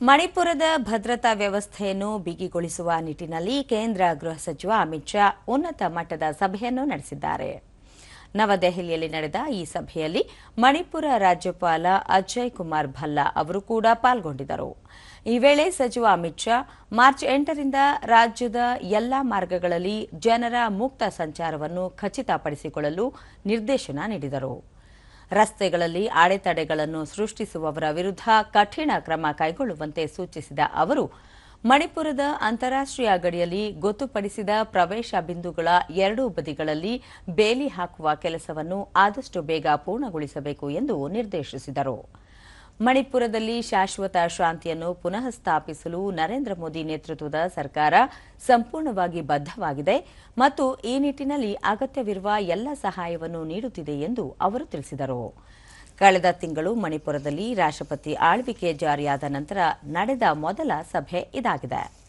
ಮಣಿಪುರದ ಭದ್ರತಾ ವ್ಯವಸ್ಥೆಯನ್ನು ಬಿಗಿಗೊಳಿಸುವ ನಿಟ್ಟಿನಲ್ಲಿ ಕೇಂದ್ರ ಗೃಹ ಸಚಿವ ಅಮಿತ್ ಶಾ ಉನ್ನತ ಮಟ್ಟದ ಸಭೆಯನ್ನು ನಡೆಸಿದ್ದಾರೆ. ನವದೆಹಲಿಯಲ್ಲಿ ನಡೆದ ಈ ಸಭೆಯಲ್ಲಿ ಮಣಿಪುರ ರಾಜ್ಯಪಾಲ ಅಜಯ್ ಕುಮಾರ್ ಭಲ್ಲಾ ಅವರು ಕೂಡ ಪಾಲ್ಗೊಂಡಿದ್ದರು. ಈ ವೇಳೆ ಸಚಿವ ಅಮಿತ್ ಶಾ, ಮಾರ್ಚ್ ಎಂಟರಿಂದ ರಾಜ್ಯದ ಎಲ್ಲಾ ಮಾರ್ಗಗಳಲ್ಲಿ ಜನರ ಮುಕ್ತ ಸಂಚಾರವನ್ನು ಖಚಿತಪಡಿಸಿಕೊಳ್ಳಲು ನಿರ್ದೇಶನ ನೀಡಿದರು. ರಸ್ತೆಗಳಲ್ಲಿ ಅಡೆತಡೆಗಳನ್ನು ಸೃಷ್ಟಿಸುವವರ ವಿರುದ್ಧ ಕಠಿಣ ಕ್ರಮ ಕೈಗೊಳ್ಳುವಂತೆ ಸೂಚಿಸಿದ ಅವರು, ಮಣಿಪುರದ ಅಂತಾರಾಷ್ಟ್ರೀಯ ಗಡಿಯಲ್ಲಿ ಗೊತ್ತುಪಡಿಸಿದ ಪ್ರವೇಶ ಬಿಂದುಗಳ ಎರಡೂ ಬದಿಗಳಲ್ಲಿ ಬೇಲಿ ಹಾಕುವ ಕೆಲಸವನ್ನು ಆದಷ್ಟು ಬೇಗ ಪೂರ್ಣಗೊಳಿಸಬೇಕು ಎಂದು ನಿರ್ದೇಶಿಸಿದರು. ಮಣಿಪುರದಲ್ಲಿ ಶಾಶ್ವತ ಶಾಂತಿಯನ್ನು ಪುನಃ ಸ್ಥಾಪಿಸಲು ನರೇಂದ್ರ ಮೋದಿ ನೇತೃತ್ವದ ಸರ್ಕಾರ ಸಂಪೂರ್ಣವಾಗಿ ಬದ್ಧವಾಗಿದೆ ಮತ್ತು ಈ ನಿಟ್ಟಿನಲ್ಲಿ ಅಗತ್ಯವಿರುವ ಎಲ್ಲ ಸಹಾಯವನ್ನು ನೀಡುತ್ತಿದೆ ಎಂದು ಅವರು ತಿಳಿಸಿದರು. ಕಳೆದ ತಿಂಗಳು ಮಣಿಪುರದಲ್ಲಿ ರಾಷ್ಟ್ರಪತಿ ಆಳ್ವಿಕೆ ಜಾರಿಯಾದ ನಂತರ ನಡೆದ ಮೊದಲ ಸಭೆ ಇದಾಗಿದೆ.